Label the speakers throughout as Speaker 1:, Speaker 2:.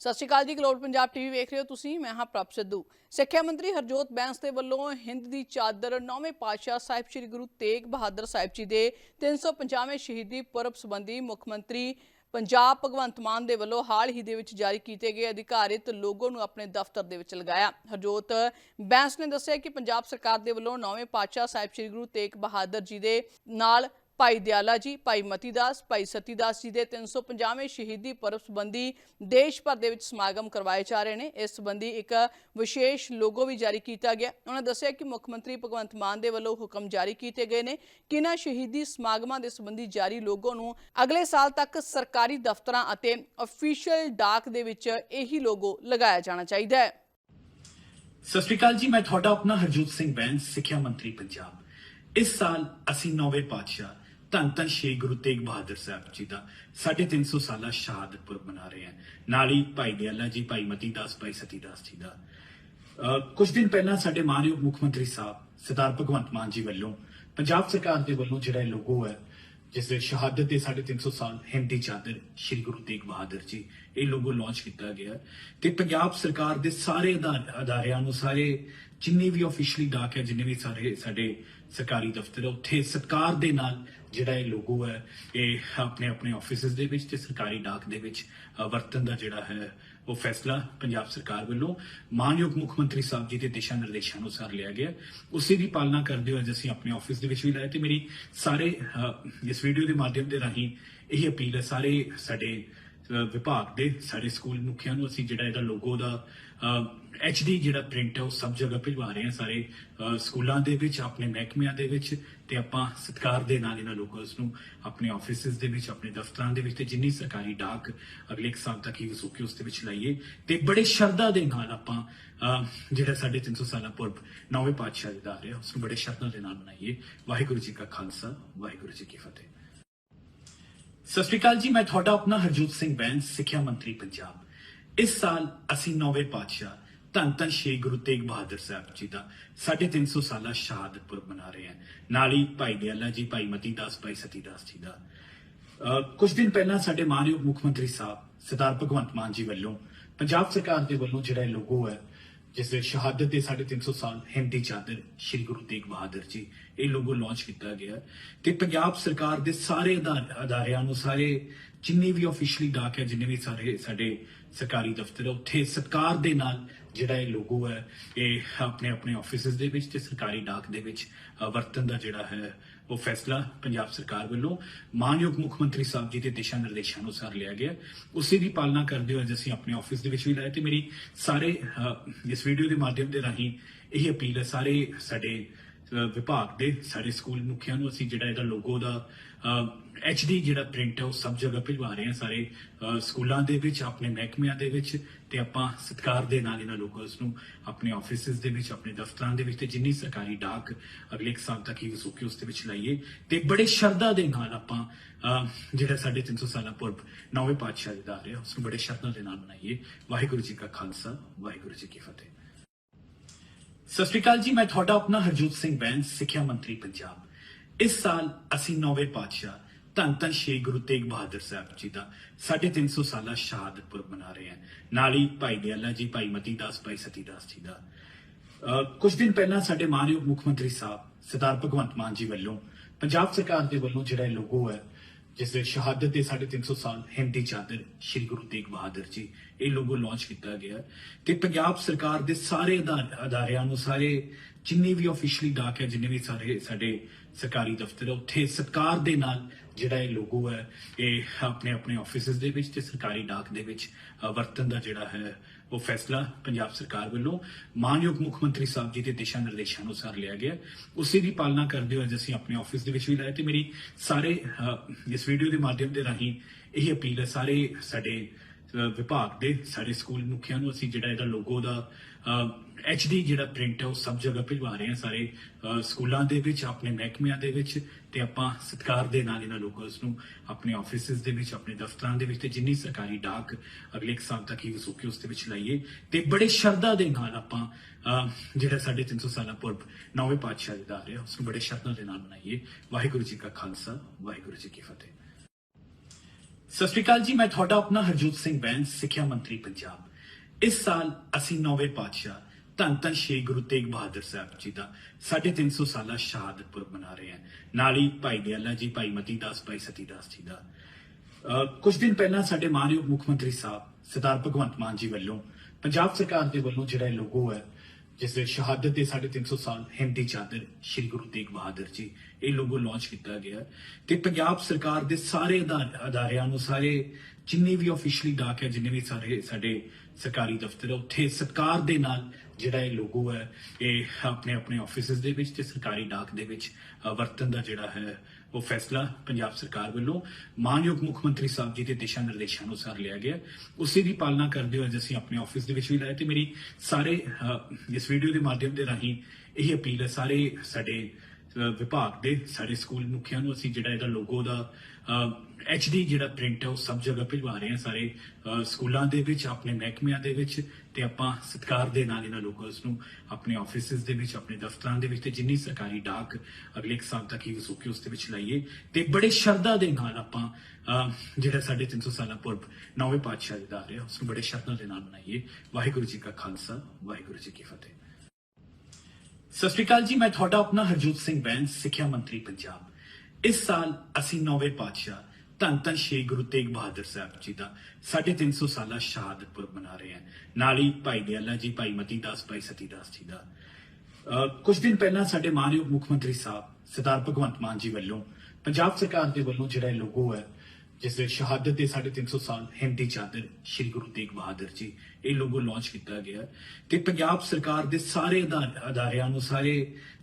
Speaker 1: ਸਤਿ ਸ਼੍ਰੀ ਅਕਾਲ ਜੀ global Punjab TV ਵੇਖ ਰਹੇ ਹੋ ਤੁਸੀਂ, ਮੈਂ ਹਾਂ ਪ੍ਰਭ ਸਿੱਧੂ। ਸਿੱਖਿਆ ਮੰਤਰੀ ਹਰਜੋਤ ਬੈਂਸ ਦੇ ਵੱਲੋਂ ਹਿੰਦ ਦੀ ਚਾਦਰ ਨੌਵੇਂ ਪਾਤਸ਼ਾਹ ਸਾਹਿਬ ਸ੍ਰੀ ਗੁਰੂ ਤੇਗ ਬਹਾਦਰ ਸਾਹਿਬ ਜੀ ਦੇ 350ਵੇਂ ਸ਼ਹੀਦੀ ਪੁਰਬ ਸੰਬੰਧੀ ਮੁੱਖ ਮੰਤਰੀ ਪੰਜਾਬ ਭਗਵੰਤ ਮਾਨ ਦੇ ਵੱਲੋਂ ਹਾਲ ਹੀ ਦੇ ਵਿੱਚ ਜਾਰੀ ਕੀਤੇ ਗਏ ਅਧਿਕਾਰਿਤ ਲੋਗੋ ਨੂੰ ਆਪਣੇ ਦਫ਼ਤਰ ਦੇ ਵਿੱਚ ਲਗਾਇਆ। ਹਰਜੋਤ ਬੈਂਸ ਨੇ ਦੱਸਿਆ ਕਿ ਪੰਜਾਬ ਸਰਕਾਰ ਦੇ ਵੱਲੋਂ ਨੌਵੇਂ ਪਾਤਸ਼ਾਹ ਸਾਹਿਬ ਸ੍ਰੀ ਗੁਰੂ ਤੇਗ ਬਹਾਦਰ ਜੀ ਦੇ ਨਾਲ ਭਾਈ ਦਿਆਲਾ ਜੀ, ਭਾਈ ਮਤੀਦਾਸ, ਭਾਈ ਸਤੀਦਾਸ ਜੀ ਦੇ 350ਵੇਂ ਸ਼ਹੀਦੀ ਪੁਰਬ ਸੰਬੰਧੀ ਦੇਸ਼ ਭਰ ਦੇ ਵਿੱਚ ਸਮਾਗਮ ਕਰਵਾਏ ਜਾ ਰਹੇ ਨੇ। ਇਸ ਸੰਬੰਧੀ ਇੱਕ ਵਿਸ਼ੇਸ਼ ਲੋਗੋ ਵੀ ਜਾਰੀ ਕੀਤਾ ਗਿਆ। ਉਹਨਾਂ ਦੱਸਿਆ ਕਿ ਮੁੱਖ ਮੰਤਰੀ ਭਗਵੰਤ ਮਾਨ ਦੇ ਵੱਲੋਂ ਹੁਕਮ ਜਾਰੀ ਕੀਤੇ ਗਏ ਨੇ ਕਿ ਇਹਨਾਂ ਸ਼ਹੀਦੀ ਸਮਾਗਮਾਂ ਦੇ ਸੰਬੰਧੀ ਜਾਰੀ ਲੋਗੋ ਨੂੰ ਅਗਲੇ ਸਾਲ ਤੱਕ ਸਰਕਾਰੀ ਦਫ਼ਤਰਾਂ ਅਤੇ ਅਫੀਸ਼ੀਅਲ ਡਾਕ ਦੇ ਵਿੱਚ ਇਹੀ ਲੋਗੋ ਲਗਾਇਆ ਜਾਣਾ ਚਾਹੀਦਾ ਹੈ।
Speaker 2: ਸਤਿ ਸ਼੍ਰੀ ਅਕਾਲ ਜੀ, ਮੈਂ ਤੁਹਾਡਾ ਆਪਣਾ ਹਰਜੋਤ ਸਿੰਘ ਬੈਂਸ, ਸਿੱਖਿਆ ਮੰਤਰੀ ਪੰਜਾਬ। ਇਸ ਸਾਲ ਅਸੀਂ ਨੌਵੇਂ ਪਾਤਸ਼ਾਹ ਧੰਨ ਧੰਨ ਸ਼੍ਰੀ ਗੁਰੂ ਤੇਗ ਬਹਾਦਰ ਸਾਹਿਬ ਜੀ ਦਾ 350 ਸਾਲਾ ਸ਼ਹਾਦਤ ਪੁਰਬ ਮਨਾ ਰਹੇ ਹਾਂ। ਨਾਲ ਹੀ ਭਾਈ ਦਿਆਲਾ ਜੀ, ਭਾਈ ਮਤੀ ਦਾਸ ਭਾਈ ਸਤੀ ਦਾਸ ਜੀ ਦਾ। ਕੁਝ ਦਿਨ ਪਹਿਲਾਂ ਸਾਡੇ ਮਾਨਯੋਗ ਮੁੱਖ ਮੰਤਰੀ ਸਾਹਿਬ ਸਰਦਾਰ ਭਗਵੰਤ ਮਾਨ ਜੀ ਵੱਲੋਂ ਪੰਜਾਬ ਸਰਕਾਰ ਦੇ ਵੱਲੋਂ ਜਿਹੜਾ ਲੋਗੋ ਹੈ ਜਿਸ ਦੇ ਸ਼ਹਾਦਤ ਦੇ 350 ਸਾਲ ਹਿੰਦੀ ਚਾਦਰ ਸ਼੍ਰੀ ਗੁਰੂ ਤੇਗ ਬਹਾਦਰ ਜੀ ਇਹ ਲੋਗੋ ਲਾਂਚ ਕੀਤਾ ਗਿਆ ਤੇ ਪੰਜਾਬ ਸਰਕਾਰ ਦੇ ਸਾਰੇ ਅਧਾ- ਅਦਾਰਿਆਂ ਨੂੰ ਸਾਰੇ ਜਿੰਨੇ ਵੀ ਆਫੀਸ਼ੀਅਲੀ ਡਾਕ ਹੈ ਜਿੰਨੇ ਵੀ ਸਾਰੇ ਸਾਡੇ ਸਰਕਾਰੀ ਦਫ਼ਤਰ ਉੱਥੇ ਸਤਕਾਰ ਦੇ ਨਾਲ ਜਿਹੜਾ ਇਹ ਲੋਗੋ ਹੈ ਇਹ ਆਪਣੇ ਆਪਣੇ ਆਫਿਸਿਸ ਦੇ ਵਿੱਚ ਤੇ ਸਰਕਾਰੀ ਡਾਕ ਦੇ ਵਿੱਚ ਅ, ਵਰਤਣ ਦਾ ਜਿਹੜਾ ਹੈ ਉਹ ਫੈਸਲਾ ਪੰਜਾਬ ਸਰਕਾਰ ਵੱਲੋਂ ਮਾਨਯੋਗ ਮੁੱਖ ਮੰਤਰੀ ਸਾਹਿਬ ਜੀ ਦੇ ਦਿਸ਼ਾ ਨਿਰਦੇਸ਼ਾਂ ਅਨੁਸਾਰ ਲਿਆ ਗਿਆ। ਉਸੇ ਦੀ ਪਾਲਣਾ ਕਰਦੇ ਹੋਏ ਅੱਜ ਅਸੀਂ ਆਪਣੇ ਆਫਿਸ ਦੇ ਵਿੱਚ ਵੀ ਲਾਇਆ ਤੇ ਮੇਰੀ ਸਾਰੇ ਇਸ ਵੀਡੀਓ ਦੇ ਮਾਧਿਅਮ ਦੇ ਰਾਹੀਂ ਇਹ ਅਪੀਲ ਹੈ, ਸਾਰੇ ਸਾਡੇ ਵਿਭਾਗ ਦੇ ਸਾਡੇ ਸਕੂਲ ਮੁਖੀਆਂ ਨੂੰ ਅਸੀਂ ਜਿਹੜਾ ਇਹਦਾ ਲੋਗੋ ਦਾ ਐਚਡੀ ਜਿਹੜਾ ਪ੍ਰਿੰਟ ਹੈ ਉਹ ਸਭ ਜਗ੍ਹਾ ਭਿਜਵਾ ਰਹੇ ਹਾਂ ਸਾਰੇ ਸਕੂਲਾਂ ਦੇ ਵਿੱਚ, ਆਪਣੇ ਮਹਿਕਮਿਆਂ ਦੇ ਵਿੱਚ ਤੇ ਆਪਾਂ ਸਤਿਕਾਰ ਦੇ ਨਾਲ ਇਹਨਾਂ ਲੋਗੋਸ ਨੂੰ ਆਪਣੇ ਆਫਿਸਿਸ ਦੇ ਵਿੱਚ, ਆਪਣੇ ਦਫ਼ਤਰਾਂ ਦੇ ਵਿੱਚ ਤੇ ਜਿੰਨੀ ਸਰਕਾਰੀ ਡਾਕ ਅਗਲੇ ਇੱਕ ਸਾਲ ਤੱਕ ਹੀ ਵਸੂਕੇ ਉਸ ਦੇ ਵਿੱਚ ਲਾਈਏ ਤੇ ਬੜੇ ਸ਼ਰਧਾ ਦੇ ਨਾਲ ਆਪਾਂ ਜਿਹੜਾ ਸਾਡੇ 300 ਸਾਲਾਂ ਪੁਰਬ ਨੌਵੇਂ ਪਾਤਸ਼ਾਹ ਜੀ ਦਾ ਆ ਰਿਹਾ ਉਸ ਨੂੰ ਬੜੇ ਸ਼ਰਧਾ ਦੇ ਨਾਲ ਮਨਾਈਏ। ਵਾਹਿਗੁਰੂ ਜੀ ਕਾ ਖਾਲਸਾ, ਵਾਹਿਗੁਰੂ ਜੀ ਕੀ ਫਤਿਹ। ਸਤਿ ਸ਼੍ਰੀ ਅਕਾਲ ਜੀ, ਮੈਂ ਤੁਹਾਡਾ ਆਪਣਾ ਹਰਜੋਤ ਸਿੰਘ ਬੈਂਸ, ਸਿੱਖਿਆ ਮੰਤਰੀ ਪੰਜਾਬ। ਇਸ ਸਾਲ ਅਸੀਂ ਨੌਵੇਂ ਪਾਤਸ਼ਾਹ ਧੰਨ ਧੰਨ ਸ਼੍ਰੀ ਗੁਰੂ ਤੇਗ ਬਹਾਦਰ ਸਾਹਿਬ ਜੀ ਦਾ 350 ਸਾਲਾ ਸ਼ਹਾਦਤ ਪੁਰਬ ਮਨਾ ਰਹੇ ਹਾਂ। ਨਾਲ ਹੀ ਭਾਈ ਦਿਆਲਾ ਜੀ, ਭਾਈ ਮਤੀ ਦਾਸ, ਭਾਈ ਸਤੀ ਦਾਸ ਜੀ ਦਾ। ਅਹ ਕੁਝ ਦਿਨ ਪਹਿਲਾਂ ਸਾਡੇ ਮਾਨਯੋਗ ਮੁੱਖ ਮੰਤਰੀ ਸਾਹਿਬ, ਸਰਦਾਰ ਭਗਵੰਤ ਮਾਨ ਜੀ ਵੱਲੋਂ ਪੰਜਾਬ ਸਰਕਾਰ ਦੇ ਵੱਲੋਂ ਜਿਹੜਾ ਲੋਗੋ ਹੈ ਜਿਸ ਦੇ ਸ਼ਹਾਦਤ ਦੇ 350 ਸਾਲ ਹਿੰਦੀ ਚਾਦਰ ਸ਼੍ਰੀ ਗੁਰੂ ਤੇਗ ਬਹਾਦਰ ਜੀ ਇਹ ਲੋਗੋ ਲਾਂਚ ਕੀਤਾ ਗਿਆ। ਤੇ ਪੰਜਾਬ ਸਰਕਾਰ ਦੇ ਸਾਰੇ ਅਧਾ- ਅਦਾਰਿਆਂ ਨੂੰ ਸਾਰੇ ਜਿੰਨੇ ਵੀ ਆਫੀਸ਼ੀਅਲੀ ਡਾਕ ਹੈ ਜਿੰਨੇ ਵੀ ਸਾਰੇ ਸਾਡੇ ਸਰਕਾਰੀ ਦਫ਼ਤਰ ਹੈ, ਉੱਥੇ ਸਤਕਾਰ ਦੇ ਨਾਲ ਜਿਹੜਾ ਇਹ ਲੋਗੋ ਹੈ ਇਹ ਆਪਣੇ ਆਪਣੇ ਆਫਿਸਿਸ ਦੇ ਵਿੱਚ ਤੇ ਸਰਕਾਰੀ ਡਾਕ ਦੇ ਵਿੱਚ ਅ, ਵਰਤਣ ਦਾ ਜਿਹੜਾ ਹੈ ਉਹ ਫੈਸਲਾ ਪੰਜਾਬ ਸਰਕਾਰ ਵੱਲੋਂ ਮਾਨਯੋਗ ਮੁੱਖ ਮੰਤਰੀ ਸਾਹਿਬ ਜੀ ਦੇ ਦਿਸ਼ਾ ਨਿਰਦੇਸ਼ਾਂ ਅਨੁਸਾਰ ਲਿਆ ਗਿਆ। ਉਸੇ ਦੀ ਪਾਲਣਾ ਕਰਦੇ ਹੋਏ ਅੱਜ ਅਸੀਂ ਆਪਣੇ ਆਫਿਸ ਦੇ ਵਿੱਚ ਵੀ ਲਾਇਆ ਤੇ ਮੇਰੀ ਸਾਰੇ ਇਸ ਵੀਡੀਓ ਦੇ ਮਾਧਿਅਮ ਦੇ ਰਾਹੀਂ ਇਹ ਅਪੀਲ ਹੈ, ਸਾਰੇ ਸਾਡੇ ਵਿਭਾਗ ਦੇ ਸਾਰੇ ਸਕੂਲ ਮੁਖੀਆਂ ਨੂੰ ਅਸੀਂ ਜਿਹੜਾ ਇਹਦਾ ਲੋਗੋ ਦਾ ਐਚਡੀ ਜਿਹੜਾ ਪ੍ਰਿੰਟ ਹੈ, ਉਹ ਸਭ ਜਗ੍ਹਾ ਭਿਜਵਾ ਰਹੇ ਹਾਂ ਸਾਰੇ ਸਕੂਲਾਂ ਦੇ ਵਿੱਚ, ਆਪਣੇ ਮਹਿਕਮਿਆਂ ਦੇ ਵਿੱਚ ਤੇ ਆਪਾਂ ਸਤਿਕਾਰ ਦੇ ਨਾਲ ਇਹਨਾਂ ਲੋਗੋਸ ਨੂੰ ਆਪਣੇ ਆਫਿਸਿਸ ਦੇ ਵਿੱਚ, ਆਪਣੇ ਦਫ਼ਤਰਾਂ ਦੇ ਵਿੱਚ ਤੇ ਜਿੰਨੀ ਸਰਕਾਰੀ ਡਾਕ ਅਗਲੇ ਇੱਕ ਸਾਲ ਤੱਕ ਹੀ ਵਸੂਕੇ ਉਸ ਦੇ ਵਿੱਚ ਲਾਈਏ ਤੇ ਬੜੇ ਸ਼ਰਧਾ ਦੇ ਨਾਲ ਆਪਾਂ ਜਿਹੜਾ ਸਾਡੇ 300 ਸਾਲਾ ਪੁਰਬ ਨੌਵੇਂ ਪਾਤਸ਼ਾਹ ਜੀ ਦਾ ਆ ਰਿਹਾ ਉਸ ਨੂੰ ਬੜੇ ਸ਼ਰਧਾ ਦੇ ਨਾਲ ਮਨਾਈਏ। ਵਾਹਿਗੁਰੂ ਜੀ ਕਾ ਖਾਲਸਾ, ਵਾਹਿਗੁਰੂ ਜੀ ਕੀ ਫਤਿਹ। ਸਤਿ ਸ਼੍ਰੀ ਅਕਾਲ ਜੀ, ਮੈਂ ਤੁਹਾਡਾ ਆਪਣਾ ਹਰਜੋਤ ਸਿੰਘ ਬੈਂਸ, ਸਿੱਖਿਆ ਮੰਤਰੀ ਪੰਜਾਬ। ਇਸ ਸਾਲ ਅਸੀਂ ਨੌਵੇਂ ਪਾਤਸ਼ਾਹ ਧੰਨ ਧੰਨ ਸ਼੍ਰੀ ਗੁਰੂ ਤੇਗ ਬਹਾਦਰ ਸਾਹਿਬ ਜੀ ਦਾ 350 ਸਾਲਾ ਸ਼ਹਾਦਤ ਪੁਰਬ ਮਨਾ ਰਹੇ ਹਾਂ। ਨਾਲ ਹੀ ਭਾਈ ਦਿਆਲਾ ਜੀ, ਭਾਈ ਮਤੀਦਾਸ ਭਾਈ ਸਤੀਦਾਸ ਜੀ ਦਾ। ਕੁਝ ਦਿਨ ਪਹਿਲਾਂ ਸਾਡੇ ਮਾਨਯੋਗ ਮੁੱਖ ਮੰਤਰੀ ਸਾਹਿਬ ਸਰਦਾਰ ਭਗਵੰਤ ਮਾਨ ਜੀ ਵੱਲੋਂ ਪੰਜਾਬ ਸਰਕਾਰ ਦੇ ਵੱਲੋਂ ਜਿਹੜਾ ਲੋਗੋ ਹੈ, ਜਿਸ ਦੇ ਸ਼ਹਾਦਤ ਦੇ 350 ਸਾਲ ਹਿੰਦੀ ਚਾਦਰ ਸ਼੍ਰੀ ਗੁਰੂ ਤੇਗ ਬਹਾਦਰ ਜੀ, ਇਹ ਲੋਗੋ ਲਾਂਚ ਕੀਤਾ ਗਿਆ ਤੇ ਪੰਜਾਬ ਸਰਕਾਰ ਦੇ ਸਾਰੇ ਅਧਾ- ਅਦਾਰਿਆਂ ਨੂੰ ਸਾਰੇ ਜਿੰਨੇ ਵੀ ਆਫੀਸ਼ੀਅਲੀ ਡਾਕ ਹੈ, ਜਿੰਨੇ ਵੀ ਸਾਰੇ ਸਾਡੇ ਸਰਕਾਰੀ ਦਫ਼ਤਰ ਉੱਥੇ ਸਤਕਾਰ ਦੇ ਨਾਲ ਜਿਹੜਾ ਇਹ ਲੋਗੋ ਹੈ ਇਹ ਆਪਣੇ ਆਪਣੇ ਆਫਿਸਿਸ ਦੇ ਵਿੱਚ ਤੇ ਸਰਕਾਰੀ ਡਾਕ ਦੇ ਵਿੱਚ ਅ, ਵਰਤਣ ਦਾ ਜਿਹੜਾ ਹੈ ਉਹ ਫੈਸਲਾ ਪੰਜਾਬ ਸਰਕਾਰ ਵੱਲੋਂ ਮਾਨਯੋਗ ਮੁੱਖ ਮੰਤਰੀ ਸਾਹਿਬ ਜੀ ਦੇ ਦਿਸ਼ਾ ਨਿਰਦੇਸ਼ਾਂ ਅਨੁਸਾਰ ਲਿਆ ਗਿਆ। ਉਸੇ ਦੀ ਪਾਲਣਾ ਕਰਦੇ ਹੋਏ ਅੱਜ ਅਸੀਂ ਆਪਣੇ ਆਫਿਸ ਦੇ ਵਿੱਚ ਵੀ ਲਾਇਆ ਤੇ ਮੇਰੀ ਸਾਰੇ ਇਸ ਵੀਡੀਓ ਦੇ ਮਾਧਿਅਮ ਦੇ ਰਾਹੀਂ ਇਹ ਅਪੀਲ ਹੈ ਸਾਰੇ ਸਾਡੇ ਵਿਭਾਗ ਦੇ ਸਾਡੇ ਸਕੂਲ ਮੁਖੀਆਂ ਨੂੰ ਅਸੀਂ ਜਿਹੜਾ ਇਹਦਾ ਲੋਗੋ ਦਾ ਐਚਡੀ ਜਿਹੜਾ ਪ੍ਰਿੰਟ ਹੈ, ਉਹ ਸਭ ਜਗ੍ਹਾ ਭਿਜਵਾ ਰਹੇ ਹਾਂ ਸਾਰੇ ਸਕੂਲਾਂ ਦੇ ਵਿੱਚ, ਆਪਣੇ ਮਹਿਕਮਿਆਂ ਦੇ ਵਿੱਚ ਤੇ ਆਪਾਂ ਸਤਿਕਾਰ ਦੇ ਨਾਲ ਇਹਨਾਂ ਲੋਗੋਸ ਨੂੰ ਆਪਣੇ ਆਫਿਸਿਸ ਦੇ ਵਿੱਚ, ਆਪਣੇ ਦਫ਼ਤਰਾਂ ਦੇ ਵਿੱਚ ਤੇ ਜਿੰਨੀ ਸਰਕਾਰੀ ਡਾਕ ਅਗਲੇ ਇੱਕ ਸਾਲ ਤੱਕ ਹੀ ਵਸੂਕੇ ਉਸ ਦੇ ਵਿੱਚ ਲਾਈਏ ਤੇ ਬੜੇ ਸ਼ਰਧਾ ਦੇ ਨਾਲ ਆਪਾਂ ਜਿਹੜਾ ਸਾਡੇ 300 ਸਾਲਾ ਪੁਰਬ ਨੌਵੇਂ ਪਾਤਸ਼ਾਹ ਜੀ ਦਾ ਆ ਰਿਹਾ ਉਸ ਨੂੰ ਬੜੇ ਸ਼ਰਧਾ ਦੇ ਨਾਲ ਮਨਾਈਏ। ਵਾਹਿਗੁਰੂ ਜੀ ਕਾ ਖਾਲਸਾ, ਵਾਹਿਗੁਰੂ ਜੀ ਕੀ ਫਤਿਹ। ਸਤਿ ਸ਼੍ਰੀ ਅਕਾਲ ਜੀ, ਮੈਂ ਤੁਹਾਡਾ ਆਪਣਾ ਹਰਜੋਤ ਸਿੰਘ ਬੈਂਸ, ਸਿੱਖਿਆ ਮੰਤਰੀ ਪੰਜਾਬ। ਇਸ ਸਾਲ ਅਸੀਂ ਨੌਵੇਂ ਪਾਤਸ਼ਾਹ ਧੰਨ ਧੰਨ ਸ਼੍ਰੀ ਗੁਰੂ ਤੇਗ ਬਹਾਦਰ ਸਾਹਿਬ ਜੀ ਦਾ 350 ਸਾਲਾ ਸ਼ਹਾਦਤ ਪੁਰਬ ਮਨਾ ਰਹੇ ਹਾਂ। ਨਾਲ ਹੀ ਭਾਈ ਦਿਆਲਾ ਜੀ, ਭਾਈ ਮਤੀ ਦਾਸ ਭਾਈ ਸਤੀ ਦਾਸ ਜੀ ਦਾ। ਅਹ ਕੁਝ ਦਿਨ ਪਹਿਲਾਂ ਸਾਡੇ ਮਾਨਯੋਗ ਮੁੱਖ ਮੰਤਰੀ ਸਾਹਿਬ, ਸਰਦਾਰ ਭਗਵੰਤ ਮਾਨ ਜੀ ਵੱਲੋਂ, ਪੰਜਾਬ ਸਰਕਾਰ ਦੇ ਵੱਲੋਂ ਜਿਹੜਾ ਇਹ ਲੋਗੋ ਹੈ ਜਿਸ ਦੇ ਸ਼ਹਾਦਤ ਦੇ 350 ਸਾਲ ਹਿੰਦੀ ਚਾਦਰ ਸ਼੍ਰੀ ਗੁਰੂ ਤੇਗ ਬਹਾਦਰ ਜੀ ਇਹ ਲੋਗੋ ਲਾਂਚ ਕੀਤਾ ਗਿਆ ਤੇ ਪੰਜਾਬ ਸਰਕਾਰ ਦੇ ਸਾਰੇ ਅਧਾ- ਅਦਾਰਿਆਂ ਨੂੰ ਸਾਰੇ ਜਿੰਨੇ ਵੀ ਆਫੀਸ਼ੀਅਲੀ ਡਾਕ ਹੈ ਜਿੰਨੇ ਵੀ ਸਾਰੇ ਸਾਡੇ ਸਰਕਾਰੀ ਦਫ਼ਤਰ ਹੈ, ਉੱਥੇ ਸਤਕਾਰ ਦੇ ਨਾਲ ਜਿਹੜਾ ਇਹ ਲੋਗੋ ਹੈ ਇਹ ਆਪਣੇ ਆਪਣੇ ਆਫਿਸਿਸ ਦੇ ਵਿੱਚ ਤੇ ਸਰਕਾਰੀ ਡਾਕ ਦੇ ਵਿੱਚ ਅ, ਵਰਤਣ ਦਾ ਜਿਹੜਾ ਹੈ ਉਹ ਫੈਸਲਾ ਪੰਜਾਬ ਸਰਕਾਰ ਵੱਲੋਂ ਮਾਨਯੋਗ ਮੁੱਖ ਮੰਤਰੀ ਸਾਹਿਬ ਜੀ ਦੇ ਦਿਸ਼ਾ ਨਿਰਦੇਸ਼ਾਂ ਅਨੁਸਾਰ ਲਿਆ ਗਿਆ। ਉਸੇ ਦੀ ਪਾਲਣਾ ਕਰਦੇ ਹੋਏ ਅੱਜ ਅਸੀਂ ਆਪਣੇ ਆਫਿਸ ਦੇ ਵਿੱਚ ਵੀ ਲਾਇਆ ਤੇ ਮੇਰੀ ਸਾਰੇ ਇਸ ਵੀਡੀਓ ਦੇ ਮਾਧਿਅਮ ਦੇ ਰਾਹੀਂ ਇਹ ਅਪੀਲ ਹੈ, ਸਾਰੇ ਸਾਡੇ ਵਿਭਾਗ ਦੇ ਸਾਰੇ ਸਕੂਲ ਮੁਖੀਆਂ ਨੂੰ ਅਸੀਂ ਜਿਹੜਾ ਇਹਦਾ ਲੋਗੋ ਦਾ ਐਚਡੀ ਜਿਹੜਾ ਪ੍ਰਿੰਟ ਹੈ, ਉਹ ਸਭ ਜਗ੍ਹਾ ਭਿਜਵਾ ਰਹੇ ਹਾਂ ਸਾਰੇ ਸਕੂਲਾਂ ਦੇ ਵਿੱਚ, ਆਪਣੇ ਮਹਿਕਮਿਆਂ ਦੇ ਵਿੱਚ ਤੇ ਆਪਾਂ ਸਤਿਕਾਰ ਦੇ ਨਾਲ ਇਹਨਾਂ ਲੋਗੋਸ ਨੂੰ ਆਪਣੇ ਆਫਿਸਿਸ ਦੇ ਵਿੱਚ, ਆਪਣੇ ਦਫ਼ਤਰਾਂ ਦੇ ਵਿੱਚ ਤੇ ਜਿੰਨੀ ਸਰਕਾਰੀ ਡਾਕ ਅਗਲੇ ਇੱਕ ਸਾਲ ਤੱਕ ਹੀ ਵਸੂਕੇ ਉਸ ਦੇ ਵਿੱਚ ਲਾਈਏ ਤੇ ਬੜੇ ਸ਼ਰਧਾ ਦੇ ਨਾਲ ਆਪਾਂ ਜਿਹੜਾ ਸਾਡੇ 300 ਸਾਲਾ ਪੁਰਬ ਨੌਵੇਂ ਪਾਤਸ਼ਾਹ ਜੀ ਦਾ ਆ ਰਿਹਾ ਉਸ ਨੂੰ ਬੜੇ ਸ਼ਰਧਾ ਦੇ ਨਾਲ ਮਨਾਈਏ। ਵਾਹਿਗੁਰੂ ਜੀ ਕਾ ਖਾਲਸਾ, ਵਾਹਿਗੁਰੂ ਜੀ ਕੀ ਫਤਿਹ। ਸਤਿ ਸ਼੍ਰੀ ਅਕਾਲ ਜੀ, ਮੈਂ ਤੁਹਾਡਾ ਆਪਣਾ ਹਰਜੋਤ ਸਿੰਘ ਬੈਂਸ ਸਿੱਖਿਆ ਮੰਤਰੀ ਪੰਜਾਬ। ਇਸ ਸਾਲ ਅਸੀਂ ਨੌਵੇਂ ਪਾਤਸ਼ਾਹ ਧੰਨ ਧੰਨ ਸ਼੍ਰੀ ਗੁਰੂ ਤੇਗ ਬਹਾਦਰ ਸਾਹਿਬ ਜੀ ਦਾ 350 ਸਾਲਾ ਸ਼ਹਾਦਤ ਪੁਰਬ ਮਨਾ ਰਹੇ ਹਾਂ। ਨਾਲ ਹੀ ਭਾਈ ਦਿਆਲਾ ਜੀ, ਭਾਈ ਮਤੀ ਦਾਸ ਭਾਈ ਸਤੀ ਦਾਸ ਜੀ ਦਾ। ਕੁਝ ਦਿਨ ਪਹਿਲਾਂ ਸਾਡੇ ਮਾਨਯੋਗ ਮੁੱਖ ਮੰਤਰੀ ਸਾਹਿਬ, ਸਰਦਾਰ ਭਗਵੰਤ ਮਾਨ ਜੀ ਵੱਲੋਂ, ਪੰਜਾਬ ਸਰਕਾਰ ਦੇ ਵੱਲੋਂ ਜਿਹੜਾ ਇਹ ਲੋਗੋ ਹੈ ਜਿਸ ਦੇ ਸ਼ਹਾਦਤ ਦੇ 350 ਸਾਲ ਹਿੰਦੀ ਚਾਦਰ ਸ਼੍ਰੀ ਗੁਰੂ ਤੇਗ ਬਹਾਦਰ ਜੀ ਇਹ ਲੋਗੋ ਲਾਂਚ ਕੀਤਾ ਗਿਆ ਤੇ ਪੰਜਾਬ ਸਰਕਾਰ ਦੇ ਸਾਰੇ ਅਧਾ- ਅਦਾਰਿਆਂ ਨੂੰ ਸਾਰੇ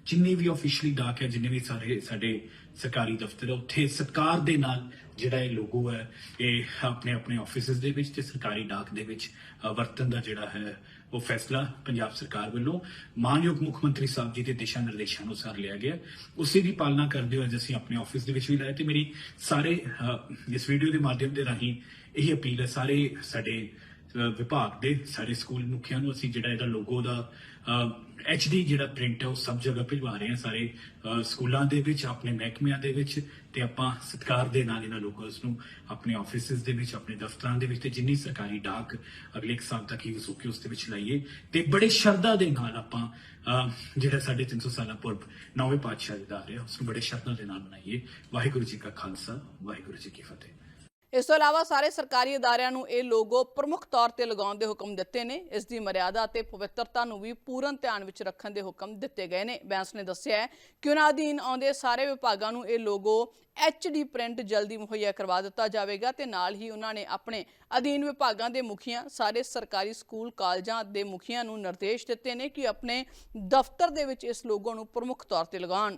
Speaker 2: ਜਿੰਨੇ ਵੀ ਆਫੀਸ਼ੀਅਲੀ ਡਾਕ ਹੈ ਜਿੰਨੇ ਵੀ ਸਾਰੇ ਸਾਡੇ ਸਰਕਾਰੀ ਦਫ਼ਤਰ ਹੈ, ਉੱਥੇ ਸਤਕਾਰ ਦੇ ਨਾਲ ਜਿਹੜਾ ਇਹ ਲੋਗੋ ਹੈ ਇਹ ਆਪਣੇ ਆਪਣੇ ਆਫਿਸਿਸ ਦੇ ਵਿੱਚ ਤੇ ਸਰਕਾਰੀ ਡਾਕ ਦੇ ਵਿੱਚ ਅ, ਵਰਤਣ ਦਾ ਜਿਹੜਾ ਹੈ ਉਹ ਫੈਸਲਾ ਪੰਜਾਬ ਸਰਕਾਰ ਵੱਲੋਂ ਮਾਨਯੋਗ ਮੁੱਖ ਮੰਤਰੀ ਸਾਹਿਬ ਜੀ ਦੇ ਦਿਸ਼ਾ ਨਿਰਦੇਸ਼ਾਂ ਅਨੁਸਾਰ ਲਿਆ ਗਿਆ। ਉਸੇ ਦੀ ਪਾਲਣਾ ਕਰਦੇ ਹੋਏ ਅੱਜ ਅਸੀਂ ਆਪਣੇ ਆਫਿਸ ਦੇ ਵਿੱਚ ਵੀ ਲਾਇਆ ਤੇ ਮੇਰੀ ਸਾਰੇ ਇਸ ਵੀਡੀਓ ਦੇ ਮਾਧਿਅਮ ਦੇ ਰਾਹੀਂ ਇਹ ਅਪੀਲ ਹੈ, ਸਾਰੇ ਸਾਡੇ ਵਿਭਾਗ ਦੇ ਸਾਰੇ ਸਕੂਲ ਮੁਖੀਆਂ ਨੂੰ ਅਸੀਂ ਜਿਹੜਾ ਇਹਦਾ ਲੋਗੋ ਦਾ ਐਚਡੀ ਜਿਹੜਾ ਪ੍ਰਿੰਟ ਹੈ ਉਹ ਸਭ ਜਗ੍ਹਾ ਭਿਜਵਾ ਰਹੇ ਹਾਂ ਸਾਰੇ ਸਕੂਲਾਂ ਦੇ ਵਿੱਚ ਆਪਣੇ ਮਹਿਕਮਿਆਂ ਦੇ ਵਿੱਚ ਤੇ ਆਪਾਂ ਸਤਿਕਾਰ ਦੇ ਨਾਲ ਇਹਨਾਂ ਲੋਗੋਸ ਨੂੰ ਆਪਣੇ ਆਫਿਸਿਸ ਦੇ ਵਿੱਚ ਆਪਣੇ ਦਫ਼ਤਰਾਂ ਦੇ ਵਿੱਚ ਤੇ ਜਿੰਨੀ ਸਰਕਾਰੀ ਡਾਕ ਅਗਲੇ ਇੱਕ ਸਾਲ ਤੱਕ ਹੀ ਵਸੂਕੇ ਉਸ ਦੇ ਵਿੱਚ ਲਾਈਏ ਤੇ ਬੜੇ ਸ਼ਰਧਾ ਦੇ ਨਾਲ ਆਪਾਂ ਅ, ਜਿਹੜਾ ਸਾਡੇ 300 ਸਾਲਾ ਪੁਰਬ ਨੌਵੇਂ ਪਾਤਸ਼ਾਹ ਜੀ ਦਾ ਆ ਰਿਹਾ ਉਸ ਨੂੰ ਬੜੇ ਸ਼ਰਧਾ ਦੇ ਨਾਲ ਮਨਾਈਏ। ਵਾਹਿਗੁਰੂ ਜੀ ਕਾ ਖਾਲਸਾ ਵਾਹਿਗੁਰੂ ਜੀ ਕੀ ਫਤਿਹ।
Speaker 1: ਇਸ ਤੋਂ ਇਲਾਵਾ ਸਾਰੇ ਸਰਕਾਰੀ ਅਦਾਰਿਆਂ ਨੂੰ ਇਹ ਲੋਗੋ ਪ੍ਰਮੁੱਖ ਤੌਰ ਤੇ ਲਗਾਉਣ ਦੇ ਹੁਕਮ ਦਿੱਤੇ ਨੇ। ਇਸ ਦੀ ਮਰਿਆਦਾ ਅਤੇ ਪਵਿੱਤਰਤਾ ਨੂੰ ਵੀ ਪੂਰਨ ਧਿਆਨ ਵਿੱਚ ਰੱਖਣ ਦੇ ਹੁਕਮ ਦਿੱਤੇ ਗਏ ਨੇ। ਬੈਂਸ ਨੇ ਦੱਸਿਆ ਹੈ ਕਿ ਉਹਨਾਂ ਅਧੀਨ ਆਉਂਦੇ ਸਾਰੇ ਵਿਭਾਗਾਂ ਨੂੰ ਇਹ ਲੋਗੋ ਡੀ ਪ੍ਰਿੰਟ ਜਲਦੀ ਮੁਹੱਈਆ ਕਰਵਾ ਦਿੱਤਾ ਜਾਵੇਗਾ ਤੇ ਨਾਲ ਹੀ ਉਹਨਾਂ ਨੇ ਆਪਣੇ ਅਧੀਨ ਵਿਭਾਗਾਂ ਦੇ ਮੁਖੀਆਂ, ਸਾਰੇ ਸਰਕਾਰੀ ਸਕੂਲ, ਕਾਲਜਾਂ ਦੇ ਮੁਖੀਆਂ ਨੂੰ ਨਿਰਦੇਸ਼ ਦਿੱਤੇ ਨੇ ਕਿ ਆਪਣੇ ਦਫ਼ਤਰ ਦੇ ਵਿੱਚ ਇਸ ਲੋਗੋ ਨੂੰ ਪ੍ਰਮੁੱਖ ਤੌਰ ਤੇ ਲਗਾਉਣ।